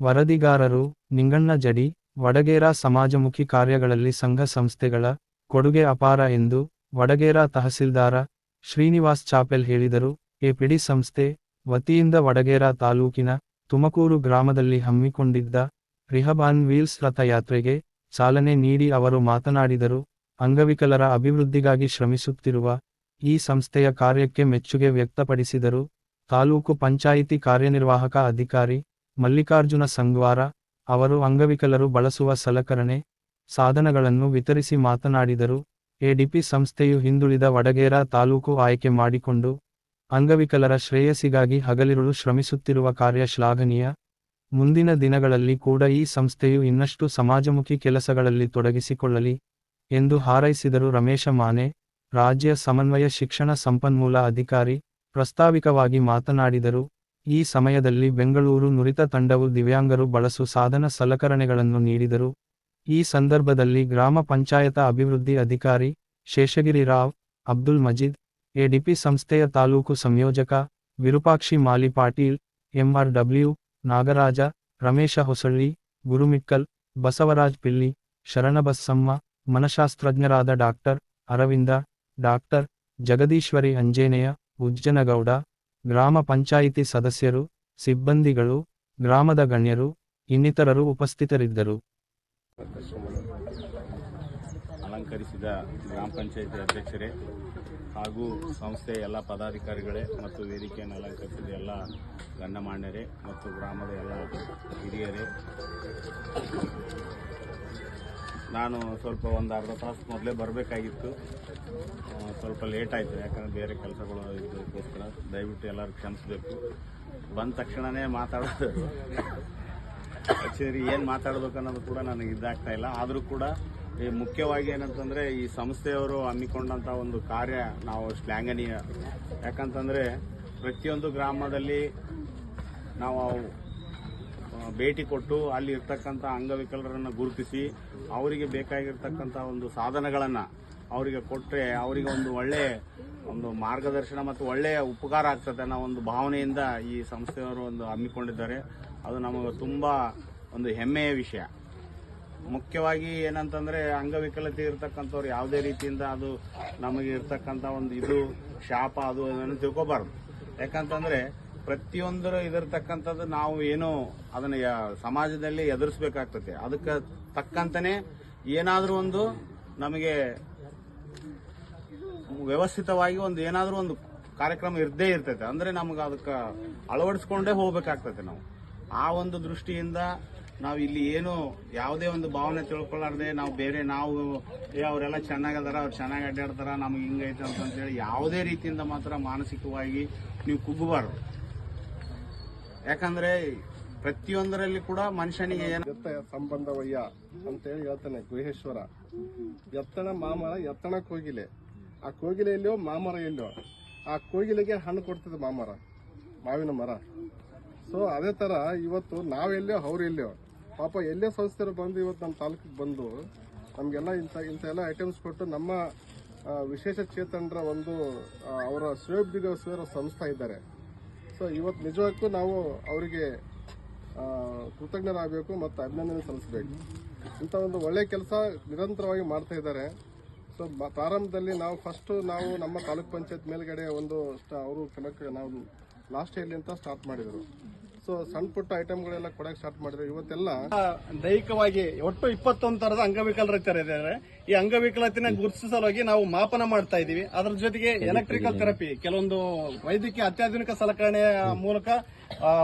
ವರದಿಗಾರರು, ನಿಂಗಣ್ಣ ಜಡಿ, ವಡಗೇರ ಸಮಾಜಮುಖಿ ಕಾರ್ಯಗಳಲ್ಲಿ ಸಂಘ ಸಂಸ್ಥೆಗಳ ಕೊಡುಗೆ ಅಪಾರ ಎಂದು ವಡಗೇರ ತಹಸೀಲ್ದಾರ ಶ್ರೀನಿವಾಸ್ ಚಾಪೆಲ್ ಹೇಳಿದರು. ಎಪಿಡಿ ಪಿಡಿ ಸಂಸ್ಥೆ ವತಿಯಿಂದ ವಡಗೇರ ತಾಲೂಕಿನ ತುಮಕೂರು ಗ್ರಾಮದಲ್ಲಿ ಹಮ್ಮಿಕೊಂಡಿದ್ದ ರಿಹಬಾನ್ ವೀಲ್ಸ್ ರಥಯಾತ್ರೆಗೆ ಚಾಲನೆ ನೀಡಿ ಅವರು ಮಾತನಾಡಿದರು. ಅಂಗವಿಕಲರ ಅಭಿವೃದ್ಧಿಗಾಗಿ ಶ್ರಮಿಸುತ್ತಿರುವ ಈ ಸಂಸ್ಥೆಯ ಕಾರ್ಯಕ್ಕೆ ಮೆಚ್ಚುಗೆ ವ್ಯಕ್ತಪಡಿಸಿದರು. ತಾಲೂಕು ಪಂಚಾಯಿತಿ ಕಾರ್ಯನಿರ್ವಾಹಕ ಅಧಿಕಾರಿ ಮಲ್ಲಿಕಾರ್ಜುನ ಸಂಗ್ವಾರ, ಅವರು ಅಂಗವಿಕಲರು ಬಳಸುವ ಸಲಕರಣೆ, ಸಾಧನಗಳನ್ನು ವಿತರಿಸಿ ಮಾತನಾಡಿದರು. ಎಡಿಪಿ ಸಂಸ್ಥೆಯು ಹಿಂದುಳಿದ ವಡಗೇರ ತಾಲೂಕು ಆಯ್ಕೆ ಮಾಡಿಕೊಂಡು, ಅಂಗವಿಕಲರ ಶ್ರೇಯಸ್ಸಿಗಾಗಿ ಹಗಲಿರುಳು ಶ್ರಮಿಸುತ್ತಿರುವ ಕಾರ್ಯ ಶ್ಲಾಘನೀಯ. ಮುಂದಿನ ದಿನಗಳಲ್ಲಿ ಕೂಡ ಈ ಸಂಸ್ಥೆಯು ಇನ್ನಷ್ಟು ಸಮಾಜಮುಖಿ ಕೆಲಸಗಳಲ್ಲಿ ತೊಡಗಿಸಿಕೊಳ್ಳಲಿ ಎಂದು ಹಾರೈಸಿದರು ರಮೇಶ ಮಾನೆ, ರಾಜ್ಯ ಸಮನ್ವಯ ಶಿಕ್ಷಣ ಸಂಪನ್ಮೂಲ ಅಧಿಕಾರಿ, ಪ್ರಸ್ತಾವಿಕವಾಗಿ ಮಾತನಾಡಿದರು. ಈ ಸಮಯದಲ್ಲಿ ಬೆಂಗಳೂರು ನುರಿತ ತಂಡವು ದಿವ್ಯಾಂಗರು ಬಳಸು ಸಾಧನ ಸಲಕರಣೆಗಳನ್ನು ನೀಡಿದರು. ಈ ಸಂದರ್ಭದಲ್ಲಿ ಗ್ರಾಮ ಪಂಚಾಯತ ಅಭಿವೃದ್ಧಿ ಅಧಿಕಾರಿ ಶೇಷಗಿರಿ ರಾವ್, ಅಬ್ದುಲ್ ಮಜೀದ್ ಎಡಿಪಿ ಸಂಸ್ಥೆಯ ತಾಲೂಕು ಸಂಯೋಜಕ ವಿರೂಪಾಕ್ಷಿ ಮಾಲಿ ಪಾಟೀಲ್ ಎಂಆರ್ಡಬ್ಲ್ಯೂ ನಾಗರಾಜ, ರಮೇಶ ಹೊಸಳ್ಳಿ, ಗುರುಮಿಕ್ಕಲ್, ಬಸವರಾಜ್ ಪಿಲ್ಲಿ, ಶರಣಬಸಮ್ಮ, ಮನಶಾಸ್ತ್ರಜ್ಞರಾದ ಡಾಕ್ಟರ್ ಅರವಿಂದ, ಡಾಕ್ಟರ್ ಜಗದೀಶ್ವರಿ ಅಂಜೇನೆಯ, ಉಜ್ಜನಗೌಡ ಗ್ರಾಮ ಪಂಚಾಯಿತಿ ಸದಸ್ಯರು, ಸಿಬ್ಬಂದಿಗಳು, ಗ್ರಾಮದ ಗಣ್ಯರು, ಇನ್ನಿತರರು ಉಪಸ್ಥಿತರಿದ್ದರು. ಅಲಂಕರಿಸಿದ ಗ್ರಾಮ ಪಂಚಾಯಿತಿ ಅಧ್ಯಕ್ಷರೇ ಹಾಗೂ ಸಂಸ್ಥೆಯ ಎಲ್ಲ ಪದಾಧಿಕಾರಿಗಳೇ ಮತ್ತು ವೇದಿಕೆಯನ್ನು ಅಲಂಕರಿಸಿದ ಎಲ್ಲ ಗಣ್ಯಮಾನ್ಯರೇ ಮತ್ತು ಗ್ರಾಮದ ಎಲ್ಲ ಹಿರಿಯರೇ. ನಾನು ಸ್ವಲ್ಪ ಒಂದು ಅರ್ಧ ತಾಸು ಮೊದಲೇ ಬರಬೇಕಾಗಿತ್ತು. ಸ್ವಲ್ಪ ಲೇಟ್ ಆಯಿತು, ಯಾಕಂದರೆ ಬೇರೆ ಕೆಲಸಗಳು ಇದಕ್ಕೋಸ್ಕರ ದಯವಿಟ್ಟು ಎಲ್ಲರೂ ಕ್ಷಮಿಸಬೇಕು. ಬಂದ ತಕ್ಷಣವೇ ಮಾತಾಡೋದು. ಆ್ಯಕ್ಚುಲಿ ಏನು ಮಾತಾಡಬೇಕು ಅನ್ನೋದು ಕೂಡ ನನಗೆ ಇದಾಗ್ತಾ ಇಲ್ಲ. ಆದರೂ ಕೂಡ ಈ ಮುಖ್ಯವಾಗಿ ಏನಂತಂದರೆ ಈ ಸಂಸ್ಥೆಯವರು ಹಮ್ಮಿಕೊಂಡಂಥ ಒಂದು ಕಾರ್ಯ ನಾವು ಶ್ಲಾಘನೀಯ ಯಾಕಂತಂದರೆ ಪ್ರತಿಯೊಂದು ಗ್ರಾಮದಲ್ಲಿ ನಾವು ಭೇಟಿ ಕೊಟ್ಟು ಅಲ್ಲಿ ಇರ್ತಕ್ಕಂಥ ಅಂಗವಿಕಲರನ್ನು ಗುರುತಿಸಿ ಅವರಿಗೆ ಬೇಕಾಗಿರ್ತಕ್ಕಂಥ ಒಂದು ಸಾಧನಗಳನ್ನು ಅವರಿಗೆ ಕೊಟ್ಟರೆ ಅವರಿಗೆ ಒಂದು ಒಳ್ಳೆಯ ಒಂದು ಮಾರ್ಗದರ್ಶನ ಮತ್ತು ಒಳ್ಳೆಯ ಉಪಕಾರ ಆಗ್ತದೆ ಅನ್ನೋ ಒಂದು ಭಾವನೆಯಿಂದ ಈ ಸಂಸ್ಥೆಯವರು ಒಂದು ಹಮ್ಮಿಕೊಂಡಿದ್ದಾರೆ. ಅದು ನಮಗೆ ತುಂಬ ಒಂದು ಹೆಮ್ಮೆಯ ವಿಷಯ. ಮುಖ್ಯವಾಗಿ ಏನಂತಂದರೆ ಅಂಗವಿಕಲತೆ ಇರತಕ್ಕಂಥವ್ರು ಯಾವುದೇ ರೀತಿಯಿಂದ ಅದು ನಮಗೆ ಇರ್ತಕ್ಕಂಥ ಒಂದು ಇದು ಶಾಪ ಅದು ಅದನ್ನು ತಿಳ್ಕೊಬಾರ್ದು. ಯಾಕಂತಂದ್ರೆ ಪ್ರತಿಯೊಂದರ ಇದಿರ್ತಕ್ಕಂಥದ್ದು ನಾವು ಏನು ಅದನ್ನ ಸಮಾಜದಲ್ಲಿ ಎದುರಿಸ್ಬೇಕಾಗ್ತದೆ. ಅದಕ್ಕೆ ತಕ್ಕಂತನೇ ಏನಾದರೂ ಒಂದು ನಮಗೆ ವ್ಯವಸ್ಥಿತವಾಗಿ ಒಂದು ಏನಾದರೂ ಒಂದು ಕಾರ್ಯಕ್ರಮ ಇರದೇ ಇರ್ತೈತೆ. ಅಂದ್ರೆ ನಮ್ಗೆ ಅದಕ್ಕೆ ಅಳವಡಿಸ್ಕೊಂಡೇ ಹೋಗ್ಬೇಕಾಗ್ತದೆ ನಾವು. ಆ ಒಂದು ದೃಷ್ಟಿಯಿಂದ ನಾವು ಇಲ್ಲಿ ಏನು ಯಾವುದೇ ಒಂದು ಭಾವನೆ ತಿಳ್ಕೊಳ್ಳಾರ್ದೆ ನಾವು ಬೇರೆ ನಾವು ಏ, ಅವರೆಲ್ಲ ಚೆನ್ನಾಗದಾರ, ಅವ್ರು ಚೆನ್ನಾಗಿ ಅಡ್ಡಾಡ್ತಾರ ನಮ್ಗೆ ಹಿಂಗೈತೆ ಅಂತಂತೇಳಿ ಯಾವುದೇ ರೀತಿಯಿಂದ ಮಾತ್ರ ಮಾನಸಿಕವಾಗಿ ನೀವು ಕುಗ್ಗಬಾರ್ದು. ಯಾಕಂದ್ರೆ ಪ್ರತಿಯೊಂದರಲ್ಲಿ ಕೂಡ ಮನುಷ್ಯನಿಗೆ ಎತ್ತ ಸಂಬಂಧವಯ್ಯ ಅಂತೇಳಿ ಹೇಳ್ತಾನೆ ಗುಹೇಶ್ವರ. ಎತ್ತಣ ಮಾಮರ ಎತ್ತಣ ಕೋಗಿಲೆ. ಆ ಕೋಗಿಲೆ ಎಲ್ಲೋ ಮಾಮರ ಎಲ್ಲೋ ಆ ಕೋಗಿಲೆಗೆ ಹಣ್ಣು ಕೊಡ್ತದೆ ಮಾಮರ, ಮಾವಿನ ಮರ. ಸೊ ಅದೇ ತರ ಇವತ್ತು ನಾವೆಲ್ಲೋ ಅವ್ರೆಲ್ಲೋ ಪಾಪ ಎಲ್ಲೇ ಸಂಸ್ಥೆರು ಬಂದು ಇವತ್ತು ನಮ್ಮ ತಾಲೂಕಿಗೆ ಬಂದು ನಮಗೆಲ್ಲ ಇಂಥ ಇಂಥ ಎಲ್ಲ ಐಟಮ್ಸ್ ಕೊಟ್ಟು ನಮ್ಮ ವಿಶೇಷ ಚೇತನರ ಒಂದು ಅವರ ಸೇರೋ ಸಂಸ್ಥೆ ಇದ್ದಾರೆ. ಸೊ ಇವತ್ತು ನಿಜಕ್ಕೂ ನಾವು ಅವರಿಗೆ ಕೃತಜ್ಞರಾಗಬೇಕು ಮತ್ತು ಅಭಿನಂದನೆ ಸಲ್ಲಿಸಬೇಕು. ಇಂಥ ಒಂದು ಒಳ್ಳೆಯ ಕೆಲಸ ನಿರಂತರವಾಗಿ ಮಾಡ್ತಾ ಇದ್ದಾರೆ. ಸೊ ಪ್ರಾರಂಭದಲ್ಲಿ ನಾವು ಫಸ್ಟು ನಾವು ನಮ್ಮ ತಾಲೂಕ್ ಪಂಚಾಯತ್ ಮೇಲ್ಗಡೆ ಒಂದು ಅವರು ಕೆಲಕ್ಕೆ ನಾವು ಲಾಸ್ಟ್ ಇಯರ್ಲಿ ಅಂತ ಸ್ಟಾರ್ಟ್ ಮಾಡಿದರು. ಸೊ ಸಣ್ಣ ಪುಟ್ಟ ಐಟಮ್ಗಳೆಲ್ಲ ಕೊಡಕ್ ಸ್ಟಾರ್ಟ್ ಮಾಡಿದ್ರು. ಇವತ್ತೆಲ್ಲ ದೈಹಿಕವಾಗಿ ಒಟ್ಟು ಇಪ್ಪತ್ತೊಂದು ತರದ ಅಂಗವಿಕಲರಿದ್ದಾರೆ. ಈ ಅಂಗವಿಕಲತೆನ ಗುರುತಿಸಲಾಗಿ ಸಲುವಾಗಿ ನಾವು ಮಾಪನ ಮಾಡ್ತಾ ಇದೀವಿ ಅದರ ಜೊತೆಗೆ ಎಲೆಕ್ಟ್ರಿಕಲ್ ಥೆರಪಿ ಕೆಲವೊಂದು ವೈದ್ಯಕೀಯ ಅತ್ಯಾಧುನಿಕ ಸಲಕರಣೆಯ ಮೂಲಕ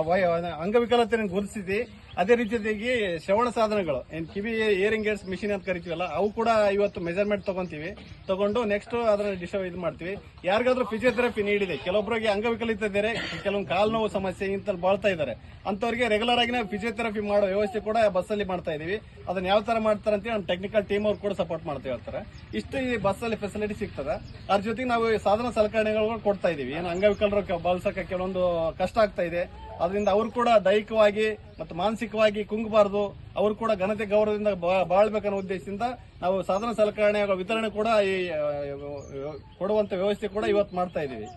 ಅಂಗವಿಕಲತೆ ಅಂಗವಿಕಲತೆಯನ್ನು ಗುರುತಿಸಿ ಅದೇ ರೀತಿಯಾಗಿ ಶ್ರವಣ ಸಾಧನಗಳು. ಏನು ಕಿವಿ ಏರಿಂಗ್ ಏರ್ಸ್ ಮಿಷಿನ್ ಅಂತ ಕರಿತೀವಲ್ಲ, ಅವು ಕೂಡ ಇವತ್ತು ಮೆಜರ್ಮೆಂಟ್ ತಗೊಂತೀವಿ. ತಗೊಂಡು ನೆಕ್ಸ್ಟ್ ಅದನ್ನ ಡಿಶ ಇದು ಮಾಡ್ತೀವಿ. ಯಾರಿಗಾದ್ರೂ ಫಿಸಿಯೋಥೆರಪಿ ನೀಡಿದೆ ಕೆಲವೊಬ್ಬರಿಗೆ ಅಂಗವಿಕಲಿತ ಇದ್ದಾರೆ, ಕೆಲವೊಂದು ಕಾಲು ನೋವು ಸಮಸ್ಯೆ ಇಂತ ಬಾಳ್ತಾ ಇದ್ದಾರೆ. ಅಂತವರಿಗೆ ರೆಗ್ಯುಲರ್ ಆಗಿ ನಾವು ಫಿಸಿಯೋಥೆರಪಿ ಮಾಡೋ ವ್ಯವಸ್ಥೆ ಕೂಡ ಬಸ್ಸಲ್ಲಿ ಮಾಡ್ತಾ ಇದೀವಿ ಅದನ್ನ ಯಾವ ತರ ಮಾಡ್ತಾರೆ ಅಂತ ನಮ್ಮ ಟೆಕ್ನಿಕಲ್ ಟೀಮ್ ಅವ್ರು ಕೂಡ ಸಪೋರ್ಟ್ ಮಾಡ್ತಾ ಹೇಳ್ತಾರೆ ಇಷ್ಟು ಈ ಬಸ್ಸಲ್ಲಿ ಫೆಸಿಲಿಟಿ ಸಿಗ್ತದೆ. ಅದ್ರ ಜೊತೆಗೆ ನಾವು ಸಾಧನ ಸಲಕರಣೆಗಳು ಕೊಡ್ತಾ ಇದೀವಿ ಏನು ಅಂಗವಿಕಲರು ಬಳಸಕ್ಕೆ ಕೆಲವೊಂದು ಕಷ್ಟ ಆಗ್ತಾ ಇದೆ. ಅದರಿಂದ ಅವರು ಕೂಡ ದೈಹಿಕವಾಗಿ ಮತ್ತು ಮಾನಸಿಕವಾಗಿ ಕುಂಗಬಾರದು. ಅವರು ಕೂಡ ಘನತೆ ಗೌರವದಿಂದ ಬಾಳ್ಬೇಕನ್ನೋ ಉದ್ದೇಶದಿಂದ ನಾವು ಸಾಧನ ಸಲಕರಣೆ ವಿತರಣೆ ಕೂಡ ಈ ಕೊಡುವಂತ ವ್ಯವಸ್ಥೆ ಕೂಡ ಇವತ್ತು ಮಾಡ್ತಾ ಇದೀವಿ